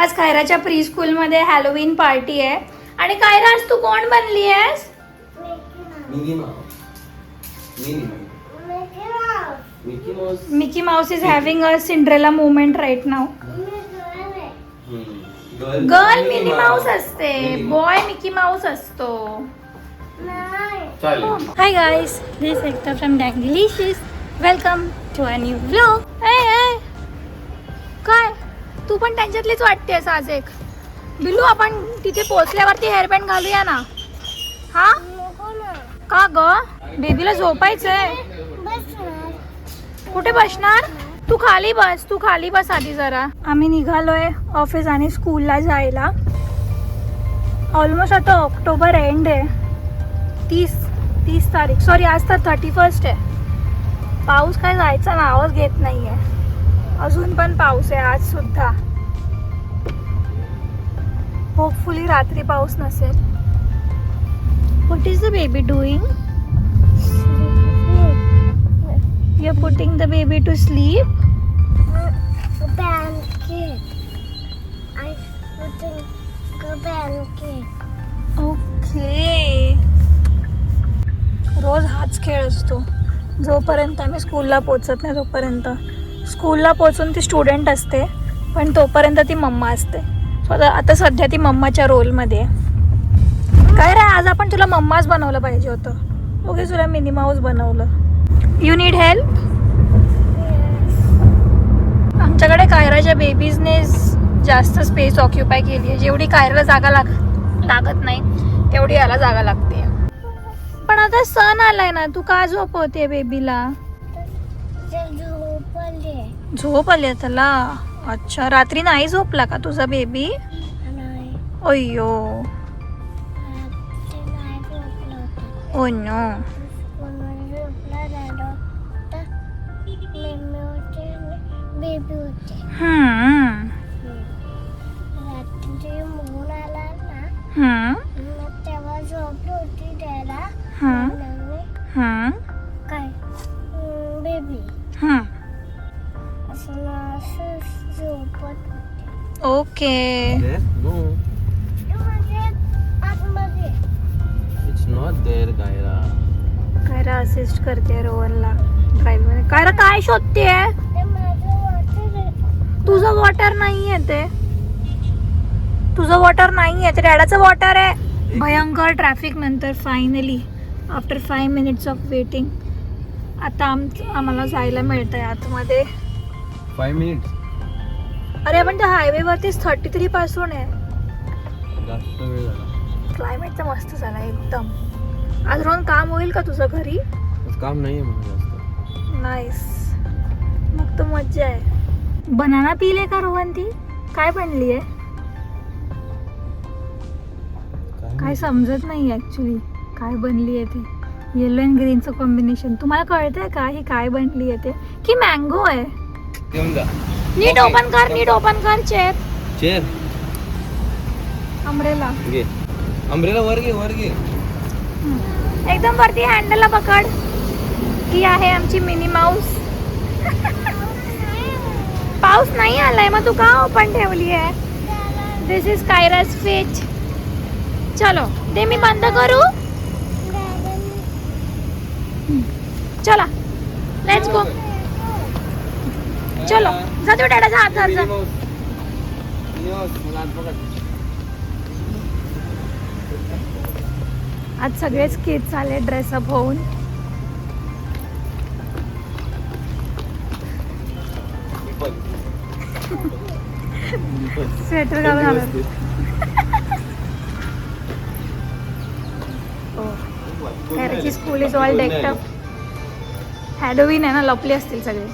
आज कायराच्या प्री स्कूलमध्ये हॅलोवीन पार्टी आहे. आणि कायरा आज तू कोण बनली आहेस? Mickey Mouse. Mickey Mouse. Is having a Cinderella movement right now girl Minnie Mouse असते. बॉय मिकी माउस असतो. Hi guys this Ekta from डँगलिशिस welcome to a new vlog काय तू पण त्यांच्यातलीच वाटतेस आज एक बिलू आपण तिथे पोहोचल्यावरती हेअरबँड घालूया ना. हा? का ग? बेबीला झोपायचंय. कुठे बसणार? तू खाली बस तू खाली बस आधी जरा. आम्ही निघालोय ऑफिस आणि स्कूलला जायला. ऑलमोस्ट आता ऑक्टोबर एंड आहे. तीस तीस तारीख. सॉरी आज तर थर्टी फर्स्ट आहे. पाऊस काय जायचा नावच घेत नाही आहे अजून पण पाऊस आहे आज सुद्धा. होपफुली रात्री पाऊस नसेल. What is the baby doing you putting the baby to sleep okay रोज हाच खेळ असतो. जोपर्यंत आम्ही स्कूलला पोचत नाही तोपर्यंत. स्कूलला पोचून ती स्टुडंट असते पण तोपर्यंत ती मम्मा असते. आता सध्या ती मम्माच्या रोलमध्ये आहे. काय रे आज आपण तुला मम्माच बनवलं पाहिजे होतं. ओके तुला मिनी माऊस बनवलं. यू नीड हेल्प आमच्याकडे कायराच्या बेबीजने जास्त स्पेस ऑक्युपाय केली आहे. जेवढी कायराला जागा लाग लागत नाही तेवढी याला जागा लागते. पण आता सण आलाय ना तू का झोपवते बेबीला झोप आली आहे त्याला? अच्छा रात्री नाही झोपला का तुझा बेबी अय्यो. Oh no. बेबी होते. हम्म. रात्री मून आला ना हम्म. मग तेव्हा झोपली होती त्याला. हम्म. आणि हम्म. झोपत okay no it's not there गायरा Kaira assist करते रोहनला. ड्राईव्ह कायरा काय शोधते. तुझं वॉटर नाही आहे ते. तुझं वॉटर नाही आहे ते. डॅडाचं वॉटर आहे. भयंकर ट्रॅफिक नंतर finally after five minutes of waiting आता आम आम्हाला जायला मिळतं आहे आतमध्ये. फाईव्ह मिनिट्स अरे आपण त्या हायवेवरतीच थर्टी थ्री पासून आहे. जास्त वेळ झाला. क्लायमेट तर मस्त झाला एकदम. आज रोहन काम होईल का तुझं घरी? आज काम नाही आहे म्हणून जास्त. नाईस मग तर मज्जा आहे. बनाना पिले का रोहन ती? काय बनली आहे? काय समजत नाही ॲक्च्युली काय बनली आहे ते? येलो अँड ग्रीनचं कॉम्बिनेशन तुम्हाला कळतंय का ही काय बनली आहे ते? की मँगो आहे? घेऊन जा नीट ओपन कर नीट ओपन कर चेअर चेअर अमरेला घे अमरेला वर घे वर घे. एकदम वरती हँडलला पकड. ही आहे आमची मिनी माऊस. पाऊस नाही आलाय मग तू का ओपन ठेवली आहे? दिस इज कायरास फिच चलो ते मी बंद करू. चला लेट्स गो चलो जा तू डॅडाचा जा जा जा. आज सगळेच किड्स आले ड्रेसअप होऊन. स्वेटर घालून आलो. School is all decked Halloween आहे ना लपले असतील सगळे.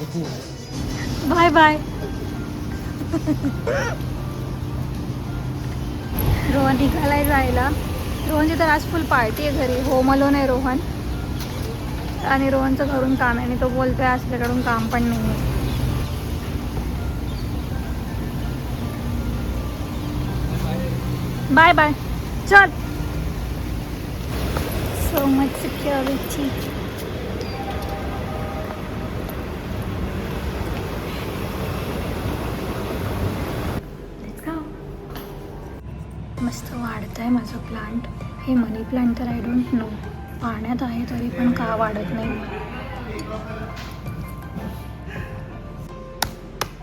Bye bye. रोहन निघालाय जायला. रोहनची तर आज फुल पार्टी आहे घरी. होम अलोन आहे रोहन. आणि रोहनचं घरून काम आहे. आणि तो बोलतोय असल्याकडून काम पण नाही आहे बाय बाय. चल. सो मच सिक्युरिटी मस्त वाढत आहे माझं प्लांट हे मनी प्लांट तर आय डोंट नो पाण्यात आहे तरी पण का वाढत नाही?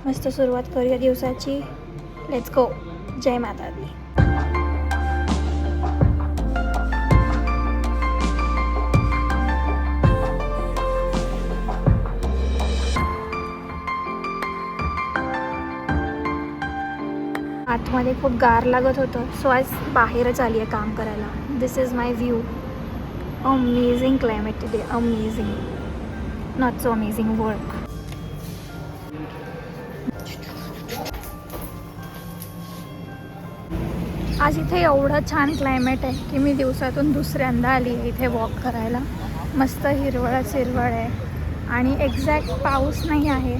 मस्त सुरुवात करूया दिवसाची. लेट्स गो जय माता दी. आतमध्ये खूप गार लागत होतं. सो आज बाहेरच आली आहे काम करायला. This is my view amazing climate today amazing not so amazing work आज इथे एवढं छान क्लायमेट आहे की मी दिवसातून दुसऱ्यांदा आली आहे इथे वॉक करायला. मस्त हिरवळच हिरवळ आहे. आणि एक्झॅक्ट पाऊस नाही आहे.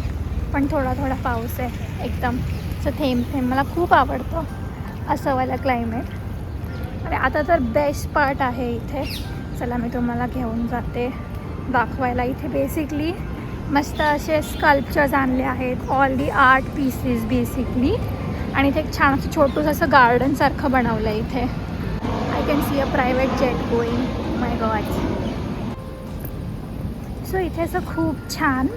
पण थोडा थोडा पाऊस आहे एकदम. असं थेंब थेंब. मला खूप आवडतं असं वाला क्लायमेट आणि आता तर बेस्ट पार्ट आहे इथे. चला मी तुम्हाला घेऊन जाते. दाखवायला इथे बेसिकली मस्त असे स्कल्पचर्स आणले आहेत. All the art pieces basically आणि इथे एक छान असं छोटूस असं गार्डनसारखं बनवलं आहे इथे. I can see a private jet going my god so इथे असं खूप छान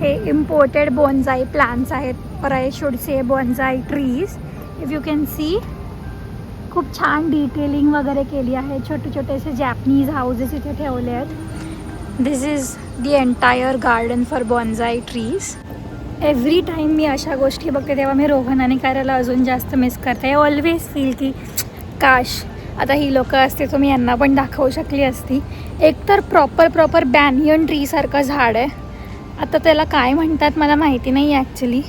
हे इम्पोर्टेड बोन्साई प्लांट्स आहेत. और I should say bonsai trees if you can see खूप छान डिटेलिंग वगैरे केली आहे. छोटे छोटे असे जॅपनीज हाऊसेस इथे ठेवले आहेत. This is the entire garden for bonsai trees every time मी अशा गोष्टी बघते तेव्हा मी रोहन आणि करायला अजून जास्त मिस करते. आय ऑलवेज फील की काश आता ही लोकं असते तर मी यांना पण दाखवू शकली असती. एकतर प्रॉपर प्रॉपर बॅनियन ट्रीसारखं झाड आहे. आता त्याला काय म्हणतात मला माहिती नाही actually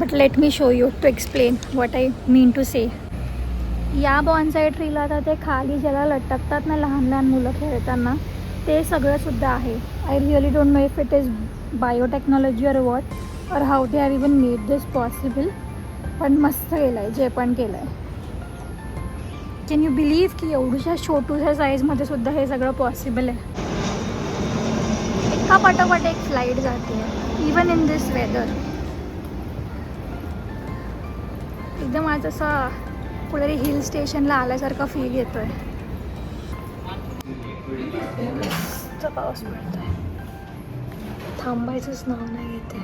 but let me show you to explain what I mean to say या बॉन्साय ट्रीला तर ते खाली ज्याला लटकतात ना लहान लहान मुलं खेळताना ते सगळंसुद्धा आहे. I really don't know if it is biotechnology or what और how they are even made this possible पण मस्त केलं आहे जे पण केलं आहे कॅन यू बिलीव्ह की एवढ्याशा छोटूशा साईजमध्ये सुद्धा हे सगळं पॉसिबल आहे? हा पाठोपाठ एक फ्लाईट जाते. इवन इन दिस वेदर एकदम आज असं कुठेतरी हिल स्टेशनला आल्यासारखा फील येतोय. मस्त पाऊस पडतोय. थांबायचंच नाव नाही येते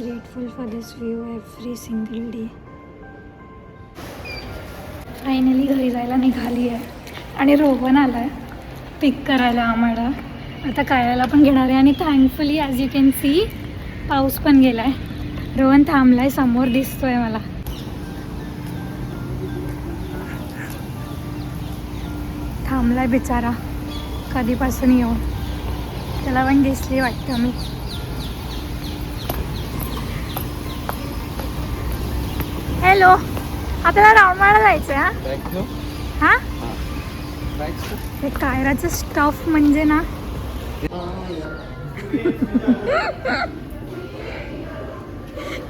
grateful for this view every single day. Finally घरी जायला निघाली आहे. आणि रोवन आला आहे पिक करायला आम्हाला. आता कायाला पण घेणार आहे. आणि thankfully as you can see पाऊस पण गेला आहे रोहन थांबला आहे समोर दिसतोय मला. थांबलाय बिचारा. कधीपासून येऊ? त्याला पण दिसली वाटतं मी. हॅलो. आपल्याला रावणवाडा जायचं हा? हा. हे. कायराचं स्टफ म्हणजे ना.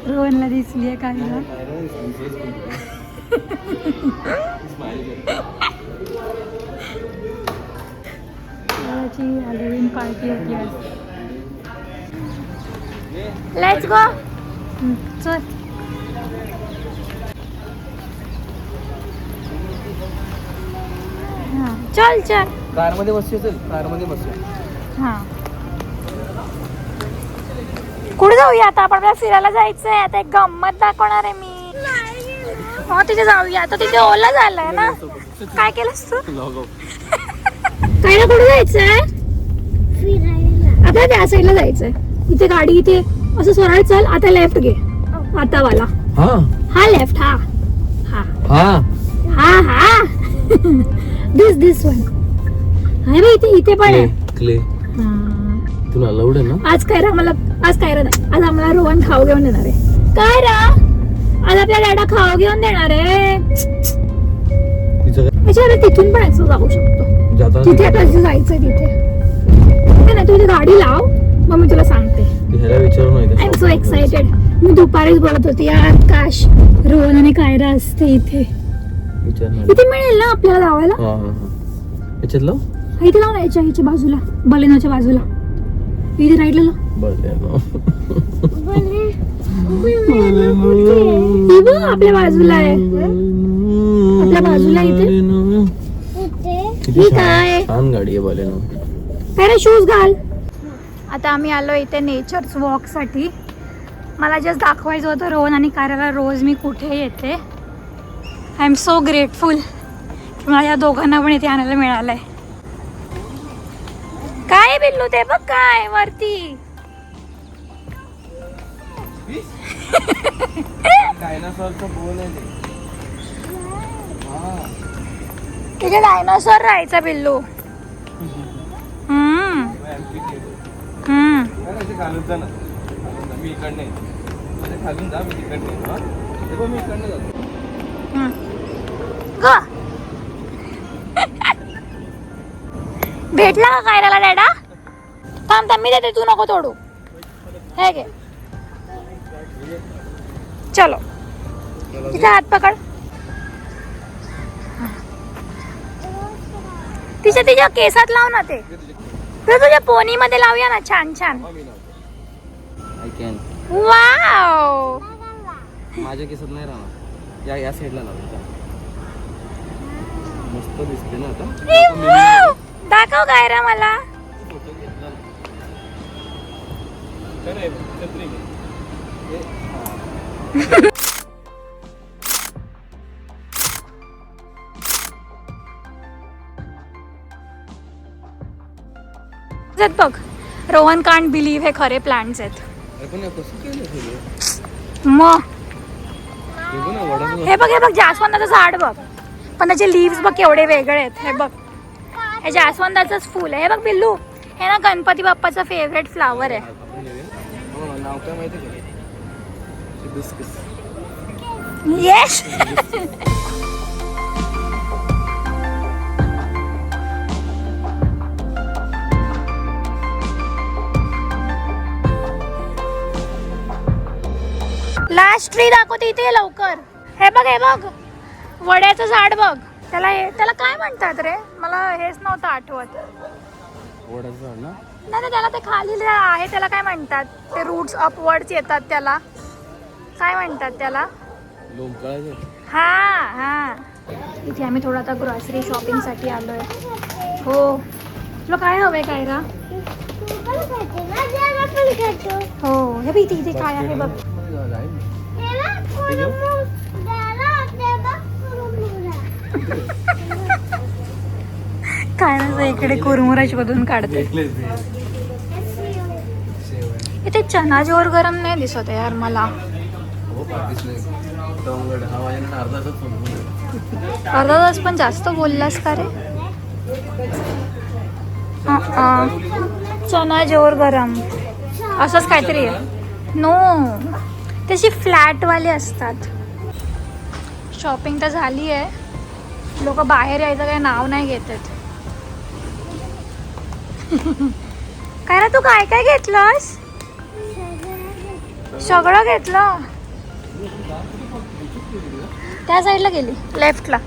रोहनला दिसली आहे कायरा. हॅलोविन पार्टी होती आज. ये. लेट्स गो चल. चल चल. कारमध्ये बसू चल. कारमध्ये बसू. हां. कुठे जाऊया आता? आपण आपल्याला फिरायला जायचंय. आता एक गंमत दाखवणार आहे मी. हो तिथे जाऊया. आता तिथे ओला झालाय ना. काय केलंस तू? काय ना कुठे जायचंय? फिरायला. आता त्या साईडला जायचंय. इथे गाडी इथे असं सरळ चल. आता लेफ्ट घे. आता वाला हा. हा लेफ्ट हा. हा. हा. हा हा. दिस दिस वन आहे बा इथे इथे पण आहे. क्ले हा. तुला अलाउड आहे ना? आज काय रा मला आज काय रा नाही आज आम्हाला रोहन खाऊ घेऊन देणार आहे. काय रा? आज आपल्या डॅडा खाऊ घेऊन देणार आहे. तिचं अच्छा अरे तिथून पण असं जाऊ शकतो. तिथे आता जायचंय तिथे? नाही, नाही तू इथे गाडी लाव. मग मी तुला सांगते. ह्याला आय एम सो एक्साइटेड मी दुपारीच बोलत होती यार काश रोहन आणि कायरा असते इथे? इथे मिळेल ना आपल्याला लावायला? हा हा हा. याच्यात लाव इथे लाव ना याच्या ह्याच्या बाजूला. बलेनोच्या बाजूला. इथे राईटला लाव बलेनो ही बघ आपल्या बाजूला आहे. आपल्या बाजूला इथे. किती ही छान- गाडी आहे बलेनो. पहिले शूज घाल. आता आम्ही आलो इथे नेचर्स वॉकसाठी मला जस्ट दाखवायचं होतं रोहन आणि कार्याला रोज मी कुठे येते. आय एम सो ग्रेटफुल की मला या दोघांना पण इथे आणायला मिळालंय. काय बिल्लू ते? बघ काय वरती. तिथे डायनोसॉर राहायचा बिल्लू. हम्म. हम्म. मी इकडने खालून जा मी तिकडने मी इकडने जातो. भेटला का कायराला डॅडा थांब थांब मी देते तू नको तोडू. हे घे. चलो. इथे हात पकड. तिच्या तिच्या केसात लाव ना ते. ते तुझ्या पोनी मध्ये लावूया ना छान छान. वाव. माझ्या केसात नाही राहणार. या या साईडला लावू मस्त दिसते ना आता. दाखव मला. घेतला छत्री आहेत बघ रोहन कांट बिलीव्ह हे खरे प्लांट्स आहेत. मग हे? हे बघ हे बघ जास्वंदाचं झाड बघ. पण त्याचे लिव्ह बघ केवढे वेगळे आहेत. हे बघ. हे जास्वंदाचंच फुल आहे. हे बघ बिल्लू. हे ना गणपती बाप्पाचं फेवरेट फ्लावर आहे. येस लास्ट ट्री दाखवते इथे लवकर. हे बघ हे बघ. वड्याचं झाड बघ. त्याला हे त्याला काय म्हणतात रे? मला हेच नव्हतं आठवत. वडाचं झाड ना? नाही नाही, त्याला ते खाली जे आहे त्याला काय म्हणतात? ते रूट्स अपवर्ड्स येतात त्याला. काय म्हणतात त्याला? हा हा. इथे आम्ही थोडं आता ग्रॉसरी शॉपिंगसाठी आलोय. हो. तुला काय हवंय कायरा? हो. हे बघ इथे इथे काय आहे बघ. काय ना इकडे कुरमुरा शोधून काढते इथे चना जोर गरम नाही दिसत आहे यार मला. हो नाही अर्धा तास पण जास्त बोललास का रे? चना जोर गरम. असंच काहीतरी आहे. नो तशी फ्लॅटवाले असतात. शॉपिंग तर झाली आहे. लोक बाहेर यायचं काही नाव नाही घेत आहेत काय ना तू काय काय घेतलंस? सगळं घेतलं? त्या साईडला गेली लेफ्टला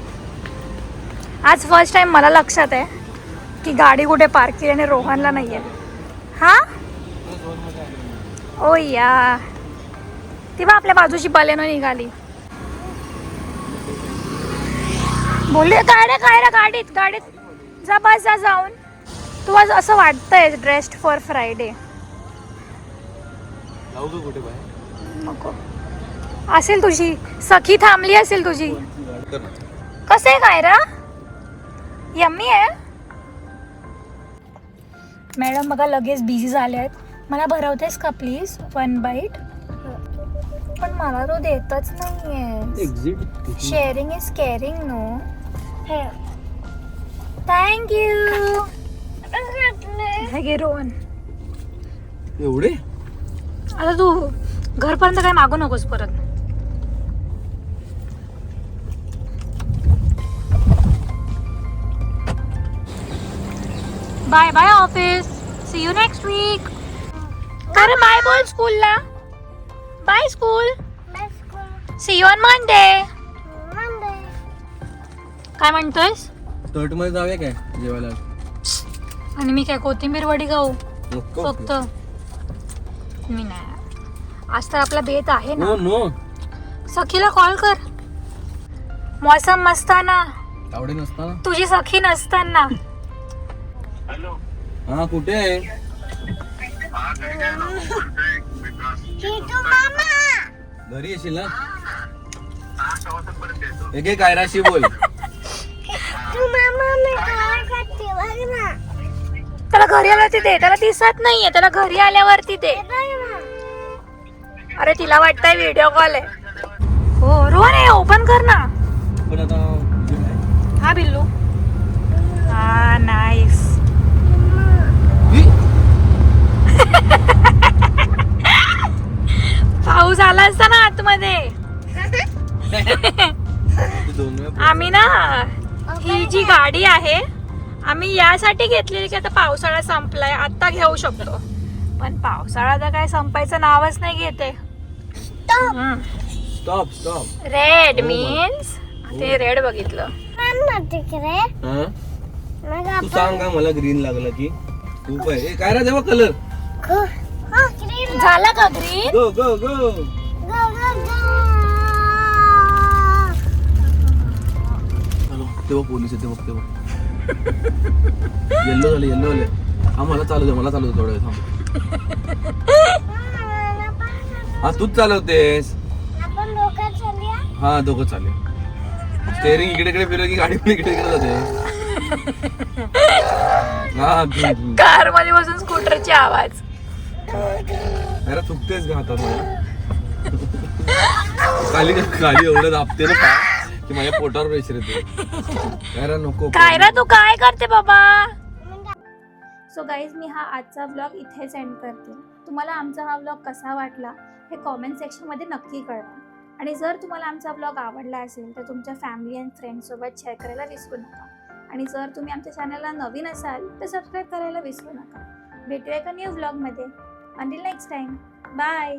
आज फर्स्ट टाइम मला लक्षात आहे की गाडी कुठे पार्क केली आणि रोहनला नाही आहे हा? ओ या. ती बा आपल्या बाजूची बलेनो निघाली. बोलले काय रे काय रे गाडीत गाडीत जा बस जा जाऊन. तू आज असं वाटतंय ड्रेस्ड फॉर फ्रायडे नको. असेल तुझी. सखी थांबली असेल तुझी. कसं आहे काय रा? यम्मी आहे? मॅडम बघा लगेच बिझी झाले आहेत. मला भरवतेस का प्लीज वन बाईट पण मला तो देतच नाहीये. Exit sharing is caring no thank you हे घे रोहन एवढे आता तू घरपर्यंत काय मागू नकोस परत. Bye bye office see you next week अरे बाय बोल स्कूलला bye school see you on Monday काय म्हणतोयस? तटमध्ये जाऊया काय जेवायला? आणि मी काय कोथिंबीर वडी खाऊ? नको. फक्त. मी नाही. आज तर आपला बेत आहे ना. No no. सखीला कॉल कर. मौसम मस्ताना. आवडे नसताना. तुझी सखी नसताना. हा कुठे आहे? घरी येशील ना? एक एक कायराशी बोल. त्याला घरी आल्यावरती दे. त्याला दिसत नाहीये. त्याला घरी आल्यावरती दे. हे अरे तिला वाटतंय व्हिडिओ कॉल आहे. हो रोहन आहे. ओपन कर ना. हा बिल्लू. हा नाईस पाऊस आला असता ना आतमध्ये. आम्ही ना ही जी गाडी आहे आम्ही यासाठी घेतलेली की आता पावसाळा संपलाय आता घेऊ शकतो. पण पावसाळा तर काय संपायचं नावच नाही घेते. स्टॉप स्टॉप रेड मीन्स ते रेड बघितलं. हा? तू सांग का मला ग्रीन लागला की? खूप आहे. ए, काय रा देवा कलर हा. झाला का green go go go. Hello तेव्हा पोलीस येते बघ तेव्हा येल्लो झाले येल्लो झाले. हा मला चालू दे मला चालू दे थोडं थांब. हा तूच चालवतेस. हा दोघं चालेल स्टेअरिंग इकडे इकडे फिरव की गाडी पण इकडे इकडे जाते. हा. कारमध्ये बसून स्कूटरची आवाज. अरे चुकतेस का आता मला. खाली खाली एवढं दाबते ना की माझ्या पोटावर प्रेशर येते अरे नको काय रा तू काय करते बाबा? सो गाईज मी हा आजचा ब्लॉग इथेच एंड करते. तुम्हाला आमचा हा ब्लॉग कसा वाटला हे कॉमेंट सेक्शनमध्ये नक्की कळवा. आणि जर तुम्हाला आमचा ब्लॉग आवडला असेल तर तुमच्या फॅमिली अँड फ्रेंड्ससोबत शेअर करायला विसरू नका. आणि जर तुम्ही आमच्या चॅनलला नवीन असाल तर सबस्क्राईब करायला विसरू नका. भेटूया एका न्यू ब्लॉगमध्ये अंटिल नेक्स्ट टाईम बाय